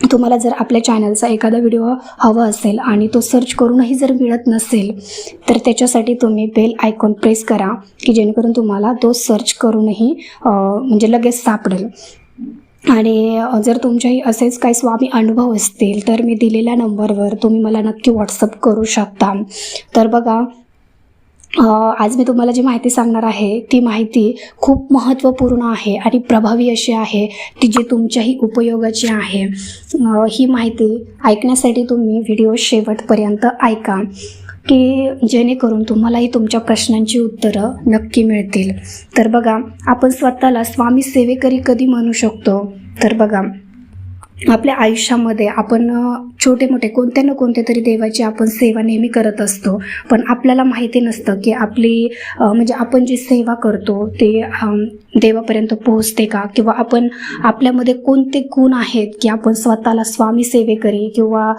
तुम्हाला जर आपल्या चॅनलचा एखादा व्हिडिओ हवा असेल आणि तो सर्च करूनही जर मिळत नसेल तर त्याच्यासाठी तुम्ही बेल आयकॉन प्रेस करा की जेणेकरून तुम्हाला तो सर्च करूनही म्हणजे लगेच सापडेल. आणि जर तुमच्याही असेच काही स्वामी अनुभव असतील तर मी दिलेल्या नंबरवर तुम्ही मला नक्की व्हॉट्सअप करू शकता. तर बघा आज मी तुम्हाला जी माहिती सांगणार आहे ती माहिती खूप महत्त्वपूर्ण आहे आणि प्रभावी अशी आहे ती जी तुमच्याही उपयोगाची आहे. ही माहिती ऐकण्यासाठी तुम्ही व्हिडिओ शेवटपर्यंत ऐका की जेणेकरून तुम्हालाही तुमच्या प्रश्नांची उत्तरं नक्की मिळतील. तर बघा आपण स्वतःला स्वामी सेवेकरी कधी म्हणू शकतो? तर बघा आपल्या आयुष्यामध्ये आपण छोटे मोठे कोणत्या ना कोणत्या तरी देवाची आपण सेवा नेहमी करत असतो. पण आपल्याला माहिती नसतं की आपली म्हणजे आपण जी सेवा करतो ते देवापर्यंत पोहोचते का? किंवा आपण आपल्यामध्ये कोणते गुण आहेत की आपण स्वतःला स्वामी सेवेकरी किंवा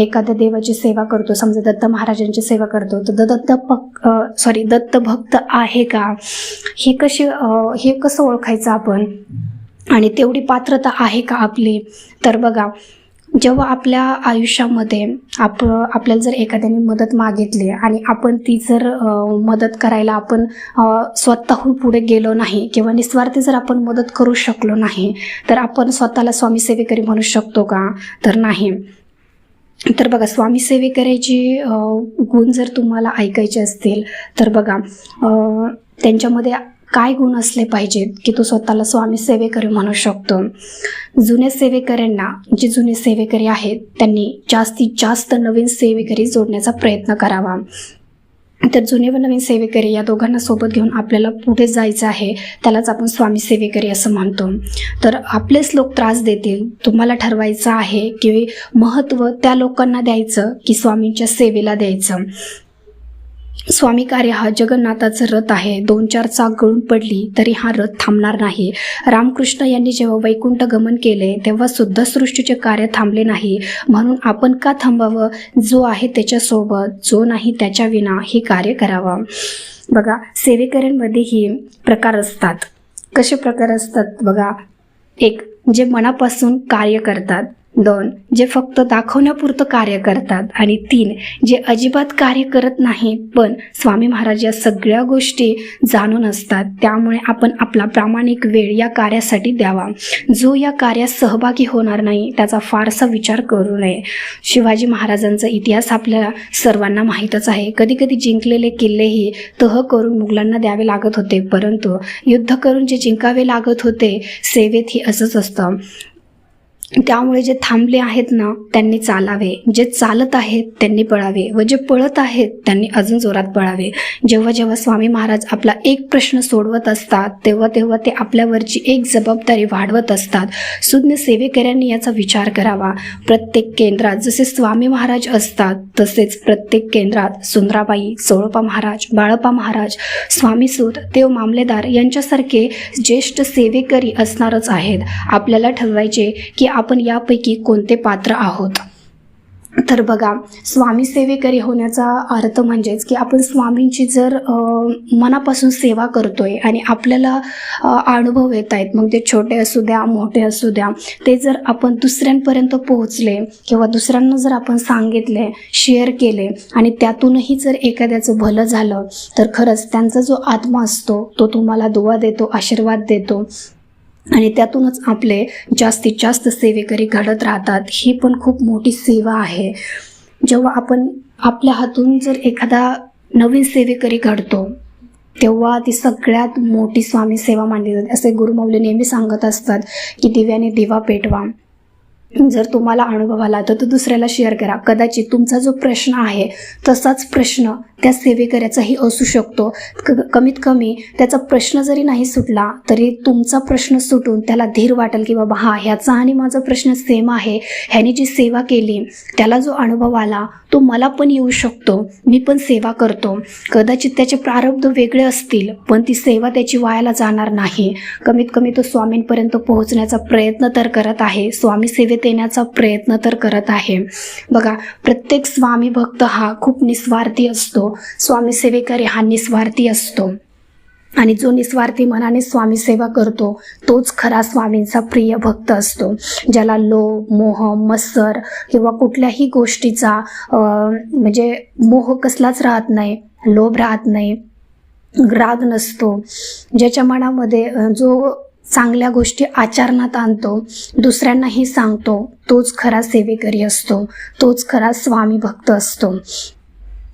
एखाद्या देवाची सेवा करतो. समजा दत्त महाराजांची सेवा करतो. तर दत्त भक्त सॉरी दत्त भक्त आहे का? हे कसे हे कसं ओळखायचं आपण? आणि तेवढी पात्रता आहे का आपली? तर बघा जेव्हा आपल्या आयुष्यामध्ये आप आपल्याला जर एखाद्याने मदत मागितली आणि आपण ती जर मदत करायला आपण स्वतःहून पुढे गेलो नाही किंवा निस्वार्थी जर आपण मदत करू शकलो नाही तर आपण स्वतःला स्वामीसेवेकरी म्हणू शकतो का? तर नाही. तर बघा स्वामी सेवेकराची गुण जर तुम्हाला ऐकायचे असतील तर बघा त्यांच्यामध्ये काय गुण असले पाहिजेत की तो स्वतःला स्वामी सेवेकरी म्हणू शकतो? जुन्या सेवेकऱ्यांना जे जुने सेवेकरी आहेत त्यांनी जास्तीत जास्त नवीन सेवेकरी जोडण्याचा प्रयत्न करावा. तर जुने व नवीन सेवेकरी या दोघांना सोबत घेऊन आपल्याला पुढे जायचं आहे त्यालाच आपण स्वामी सेवेकरी असं म्हणतो. तर आपलेच लोक त्रास देतील तुम्हाला ठरवायचं आहे की महत्त्व त्या लोकांना द्यायचं की स्वामींच्या सेवेला द्यायचं. स्वामी कार्य हा जगन्नाथाचं रथ आहे. दोन चार चाक गळून पडली तरी हा रथ थांबणार नाही. रामकृष्ण यांनी जेव्हा वैकुंठ गमन केले तेव्हा सुद्धा सृष्टीचे कार्य थांबले नाही. म्हणून आपण का थांबावं? जो आहे त्याच्यासोबत जो नाही त्याच्या विना हे कार्य करावं. बघा सेवेकऱ्यांमध्येही प्रकार असतात. कसे प्रकार असतात? बघा एक जे मनापासून कार्य करतात दोन जे फक्त दाखवण्यापुरतं कार्य करतात आणि तीन जे अजिबात कार्य करत नाही पण स्वामी महाराज या सगळ्या गोष्टी जाणून असतात त्यामुळे आपण आपला प्रामाणिक वेळ या कार्यासाठी द्यावा. जो या कार्यात सहभागी होणार नाही त्याचा फारसा विचार करू नये. शिवाजी महाराजांचा इतिहास आपल्याला सर्वांना माहीतच आहे. कधी कधी जिंकलेले किल्लेही तह करून मुघलांना द्यावे लागत होते परंतु युद्ध करून जे जिंकावे लागत होते सेवेतही असंच असतं. त्यामुळे जे थांबले आहेत ना त्यांनी चालावे. जे चालत आहेत त्यांनी पळावे. व जे पळत आहेत त्यांनी अजून जोरात पळावे. जेव्हा जेव्हा स्वामी महाराज आपला एक प्रश्न सोडवत असतात तेव्हा तेव्हा ते आपल्यावरची एक जबाबदारी वाढवत असतात. सुज्ञ सेवेकऱ्यांनी याचा विचार करावा. प्रत्येक केंद्रात जसे स्वामी महाराज असतात तसेच प्रत्येक केंद्रात सुंदराबाई सोळपा महाराज बाळपा महाराज स्वामीसूत देव मामलेदार यांच्यासारखे ज्येष्ठ सेवेकरी असणारच आहेत. आपल्याला ठरवायचे की आपण यापैकी कोणते पात्र आहोत? तर बघा स्वामी सेवेकरी होण्याचा अर्थ म्हणजेच की आपण स्वामींची जर मनापासून सेवा करतोय आणि आपल्याला अनुभव येत आहेत मग ते छोटे असू द्या मोठे असू द्या ते जर आपण दुसऱ्यांपर्यंत पोहोचले किंवा दुसऱ्यांना जर आपण सांगितले शेअर केले आणि त्यातूनही जर एखाद्याचं भलं झालं तर खरंच त्यांचा जो आत्मा असतो तो तुम्हाला दुवा देतो आशीर्वाद देतो. आणि त्यातूनच आपले जास्तीत जास्त सेवेकरी घडत राहतात. ही पण खूप मोठी सेवा आहे. जेव्हा आपण आपल्या हातून जर एखादा नवीन सेवेकरी घडतो तेव्हा ती सगळ्यात मोठी स्वामी सेवा मानली जाते. असे गुरुमौली नेहमी सांगत असतात की दिव्याने दिवा पेटवा. जर तुम्हाला अनुभव आला तर तो दुसऱ्याला शेअर करा. कदाचित तुमचा जो प्रश्न आहे तसाच प्रश्न त्या सेवेकऱ्याचाही असू शकतो. क कमीत कमी त्याचा प्रश्न जरी नाही सुटला तरी तुमचा प्रश्न सुटून त्याला धीर वाटेल की बाबा हा ह्याचा आणि माझा प्रश्न सेम आहे. ह्याने जी सेवा केली त्याला जो अनुभव आला तो मला पण येऊ शकतो. मी पण सेवा करतो. कदाचित त्याचे प्रारब्ध वेगळे असतील पण ती सेवा त्याची वायाला जाणार नाही. कमीत कमी तो स्वामींपर्यंत पोहोचण्याचा प्रयत्न तर करत आहे. स्वामी सेवेत येण्याचा प्रयत्न तर करत आहे. बघा प्रत्येक स्वामी भक्त हा खूप निस्वार्थी असतो. स्वामी सेवेकरी हा निस्वार्थी असतो. आणि जो निस्वार्थी मनाने स्वामी सेवा करतो तोच खरा स्वामींचा प्रिय भक्त असतो. ज्याला लोभ मोह मत्सर किंवा कुठल्याही गोष्टीचा म्हणजे मोह कसलाच राहत नाही लोभ राहत नाही राग नसतो. ज्याच्या मनामध्ये जो चांगल्या गोष्टी आचरणात आणतो. दुसऱ्यांनाही सांगतो तोच खरा सेवेकरी असतो तोच खरा स्वामी भक्त असतो.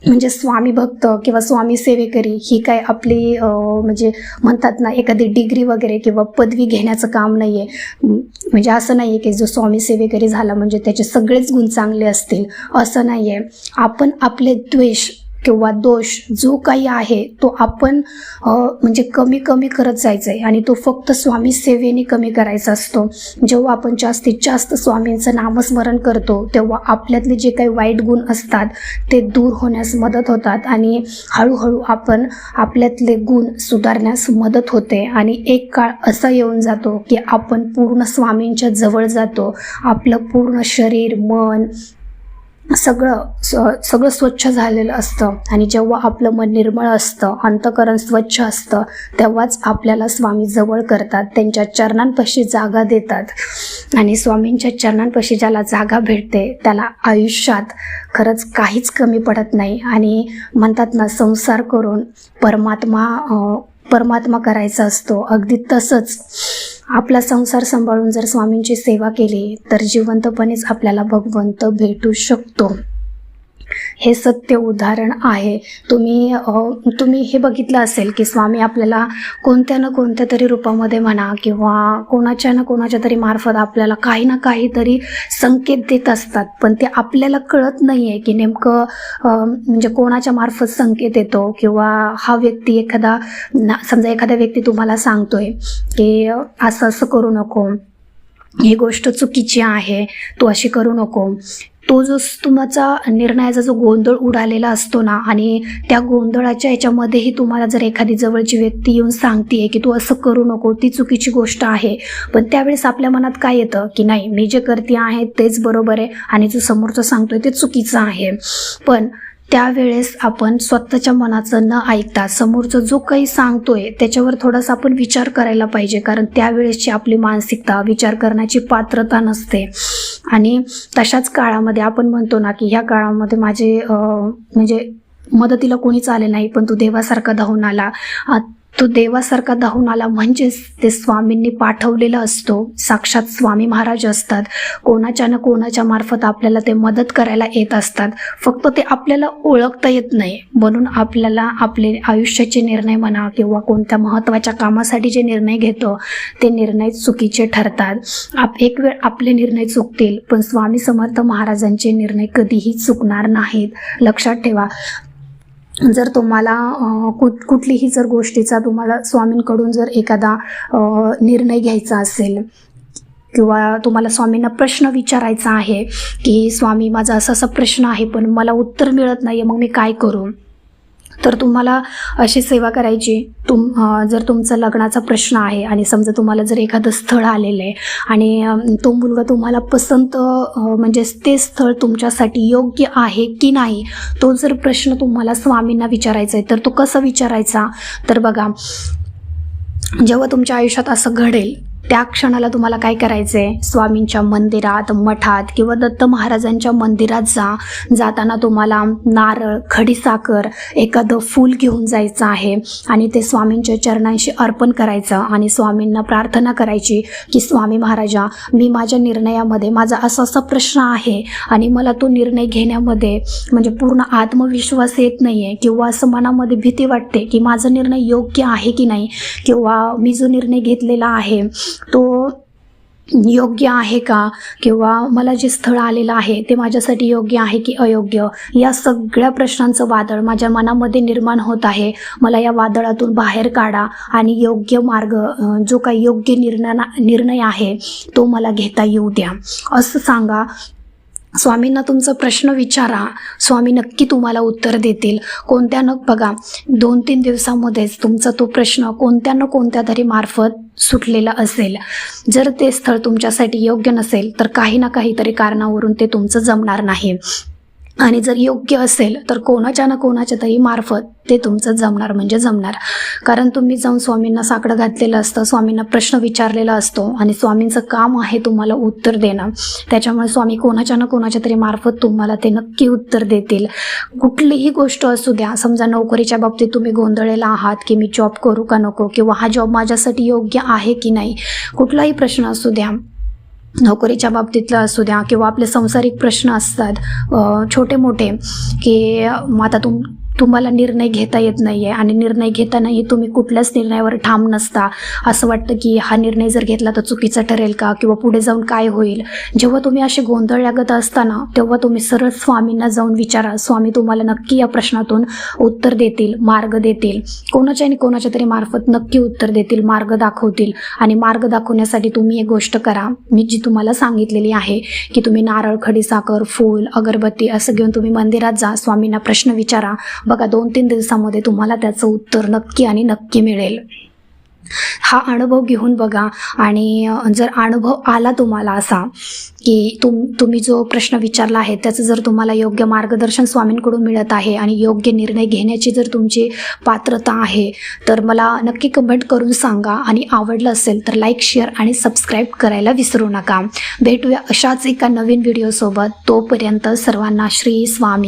म्हणजे स्वामी भक्त किंवा स्वामी सेवेकरी ही काय आपली म्हणजे म्हणतात ना एखादी डिग्री वगैरे किंवा पदवी घेण्याचं काम नाही आहे म्हणजे असं नाही आहे की जो स्वामी सेवेकरी झाला म्हणजे त्याचे सगळेच गुण चांगले असतील. असं नाही आहे आपण आपले द्वेष किंवा दोष जो काही आहे तो आपण म्हणजे कमी कमी करत जायचं आहे आणि तो फक्त स्वामी सेवेने कमी करायचा असतो. जेव्हा आपण जास्तीत जास्त स्वामींचं नामस्मरण करतो तेव्हा आपल्यातले जे काही वाईट गुण असतात ते दूर होण्यास मदत होतात. आणि हळूहळू आपण आपल्यातले गुण सुधारण्यास मदत होते. आणि एक काळ असा येऊन जातो की आपण पूर्ण स्वामींच्या जवळ जातो. आपलं पूर्ण शरीर मन सगळं स- सगळं स्वच्छ झालेलं असतं. आणि जेव्हा आपलं मन निर्मळ असतं अंतकरण स्वच्छ असतं तेव्हाच आपल्याला स्वामी जवळ करतात त्यांच्या चरणांपाशी जागा देतात. आणि स्वामींच्या चरणांपाशी ज्याला जागा भेटते त्याला आयुष्यात खरंच काहीच कमी पडत नाही. आणि म्हणतात ना संसार करून परमात्मा परमात्मा करायचा असतो. अगदी तसंच. आपला संसार सांभाळून जर स्वामींची सेवा केली तर जिवंतपणेच आपल्याला भगवंत भेटू शकतो. हे सत्य उदाहरण आहे. तुम्ही तुम्ही हे बघितलं असेल की स्वामी आपल्याला कोणत्या ना कोणत्या तरी रूपामध्ये म्हणा किंवा कोणाच्या ना कोणाच्या तरी मार्फत आपल्याला काही ना काहीतरी संकेत देत असतात. पण ते आपल्याला कळत नाही आहे की नेमकं म्हणजे कोणाच्या मार्फत संकेत येतो किंवा हा व्यक्ती एखादा समजा एखादा व्यक्ती तुम्हाला सांगतोय की असं असं करू नको ही गोष्ट चुकीची आहे तू अशी करू नको. तो जो तुमचा निर्णयाचा जो गोंधळ उडालेला असतो ना आणि त्या गोंधळाच्या याच्यामध्येही तुम्हाला जर एखादी जवळची व्यक्ती येऊन सांगते की तू असं करू नको ती चुकीची गोष्ट आहे. पण त्यावेळेस आपल्या मनात काय येतं? की नाही मी जे करते आहे तेच बरोबर आहे आणि जो समोरचं सांगतोय ते चुकीचं आहे. पण त्यावेळेस आपण स्वतःच्या मनाचं न ऐकता समोरचं जो काही सांगतोय त्याच्यावर थोडासा आपण विचार करायला पाहिजे. कारण त्यावेळेसची आपली मानसिकता विचार करण्याची पात्रता नसते. आणि तशाच काळामध्ये आपण म्हणतो ना की ह्या काळामध्ये माझे म्हणजे मदतीला कोणीच आले नाही पण तू देवासारखा धावून आला. तो देवासारखा धावून आला. म्हणजेच ते स्वामींनी पाठवलेला असतो. साक्षात स्वामी महाराज असतात. कोणाच्या ना कोणाच्या मार्फत आपल्याला ते मदत करायला येत असतात. फक्त ते आपल्याला ओळखता येत नाही. म्हणून आपल्याला आपले आयुष्याचे निर्णय म्हणा किंवा कोणत्या महत्त्वाच्या कामासाठी जे निर्णय घेतो ते निर्णय चुकीचे ठरतात. आप एक वेळ आपले निर्णय चुकतील पण स्वामी समर्थ महाराजांचे निर्णय कधीही चुकणार नाहीत. लक्षात ठेवा जर तुम्हाला कुठ कुठलीही जर गोष्टीचा तुम्हाला स्वामींकडून जर एखादा निर्णय घ्यायचा असेल किंवा तुम्हाला स्वामींना प्रश्न विचारायचा आहे की स्वामी माझा असा असा प्रश्न आहे पण मला उत्तर मिळत नाही मग मी काय करू? तर तुम्हाला अशी सेवा करायची तुम जर तुमचा लग्नाचा प्रश्न आहे आणि समजा तुम्हाला जर एखादं स्थळ आलेलं आहे आणि तो मुलगा तुम्हाला पसंत म्हणजे ते स्थळ तुमच्यासाठी योग्य आहे की नाही तो जर प्रश्न तुम्हाला स्वामींना विचारायचा आहे तर तो कसा विचारायचा? तर बघा जेव्हा तुमच्या आयुष्यात असं घडेल त्या क्षणाला तुम्हाला काय करायचं आहे स्वामींच्या मंदिरात मठात किंवा दत्त महाराजांच्या मंदिरात जा. जाताना तुम्हाला नारळ खडीसाखर एखादं फूल घेऊन जायचं आहे आणि ते स्वामींच्या चरणांशी अर्पण करायचं आणि स्वामींना प्रार्थना करायची की स्वामी महाराजा मी माझ्या निर्णयामध्ये माझा असा असा प्रश्न आहे आणि मला तो निर्णय घेण्यामध्ये म्हणजे पूर्ण आत्मविश्वास येत नाही आहे किंवा असं मनामध्ये भीती वाटते की माझा निर्णय योग्य आहे की नाही किंवा मी जो निर्णय घेतलेला आहे तो योग्य आहे का? किंवा मला जे स्थळ आलेलं आहे ते माझ्यासाठी योग्य आहे की अयोग्य? या सगळ्या प्रश्नांचं वादळ माझ्या मनामध्ये निर्माण होत आहे. मला या वादळातून बाहेर काढा आणि योग्य मार्ग जो काही योग्य निर्णय निर्णय आहे तो मला घेता येऊ द्या. असं सांगा स्वामींना तुमचा प्रश्न विचारा. स्वामी नक्की तुम्हाला उत्तर देतील. कोणत्या न बघा दोन तीन दिवसामध्येच तुमचा तो प्रश्न कोणत्या न कोणत्या तरी मार्फत सुटलेला असेल. जर ते स्थळ तुमच्यासाठी योग्य नसेल तर काही ना काहीतरी कारणावरून ते तुमचं जमणार नाही. आणि जर योग्य असेल तर कोणाच्या ना कोणाच्या तरी मार्फत ते तुमचं जमणार म्हणजे जमणार. कारण तुम्ही जाऊन स्वामींना साकडं घातलेलं असतं स्वामींना प्रश्न विचारलेला असतो आणि स्वामींचं काम आहे तुम्हाला उत्तर देणं. त्याच्यामुळे स्वामी कोणाच्या ना कोणाच्या तरी मार्फत तुम्हाला ते नक्की उत्तर देतील. कुठलीही गोष्ट असू द्या समजा नोकरीच्या बाबतीत तुम्ही गोंधळलेला आहात की मी जॉब करू का नको किंवा हा जॉब माझ्यासाठी योग्य आहे की नाही कुठलाही प्रश्न असू द्या नोकरीच्या बाबतीतलं असू द्या किंवा आपले संसारिक प्रश्न असतात छोटे मोठे की मग आता तुम तुम्हाला निर्णय घेता येत नाही आहे आणि निर्णय घेतानाही तुम्ही कुठल्याच निर्णयावर ठाम नसता. असं वाटतं की हा निर्णय जर घेतला तर चुकीचा ठरेल का किंवा पुढे जाऊन काय होईल? जेव्हा तुम्ही असे गोंधळल्यागत असताना तेव्हा तुम्ही सरळ स्वामींना जाऊन विचारा. स्वामी तुम्हाला नक्की या प्रश्नातून उत्तर देतील मार्ग देतील. कोणाच्या आणि कोणाच्या तरी मार्फत नक्की उत्तर देतील मार्ग दाखवतील. आणि मार्ग दाखवण्यासाठी तुम्ही एक गोष्ट करा. मी जी तुम्हाला सांगितलेली आहे की तुम्ही नारळ खडीसाखर फूल अगरबत्ती असं घेऊन तुम्ही मंदिरात जा. स्वामींना प्रश्न विचारा. बघा दोन तीन दिवसामध्ये तुम्हाला त्याचं उत्तर नक्की आणि नक्की मिळेल. हा अनुभव घेऊन बघा आणि जर अनुभव आला तुम्हाला असा की तुम तुम्ही जो प्रश्न विचारला आहे त्याचं जर तुम्हाला योग्य मार्गदर्शन स्वामींकडून मिळत आहे आणि योग्य निर्णय घेण्याची जर तुमची पात्रता आहे तर मला नक्की कमेंट करून सांगा आणि आवडलं असेल तर लाईक शेअर आणि सबस्क्राईब करायला विसरू नका. भेटूया अशाच एका नवीन व्हिडिओसोबत. तोपर्यंत सर्वांना श्री स्वामी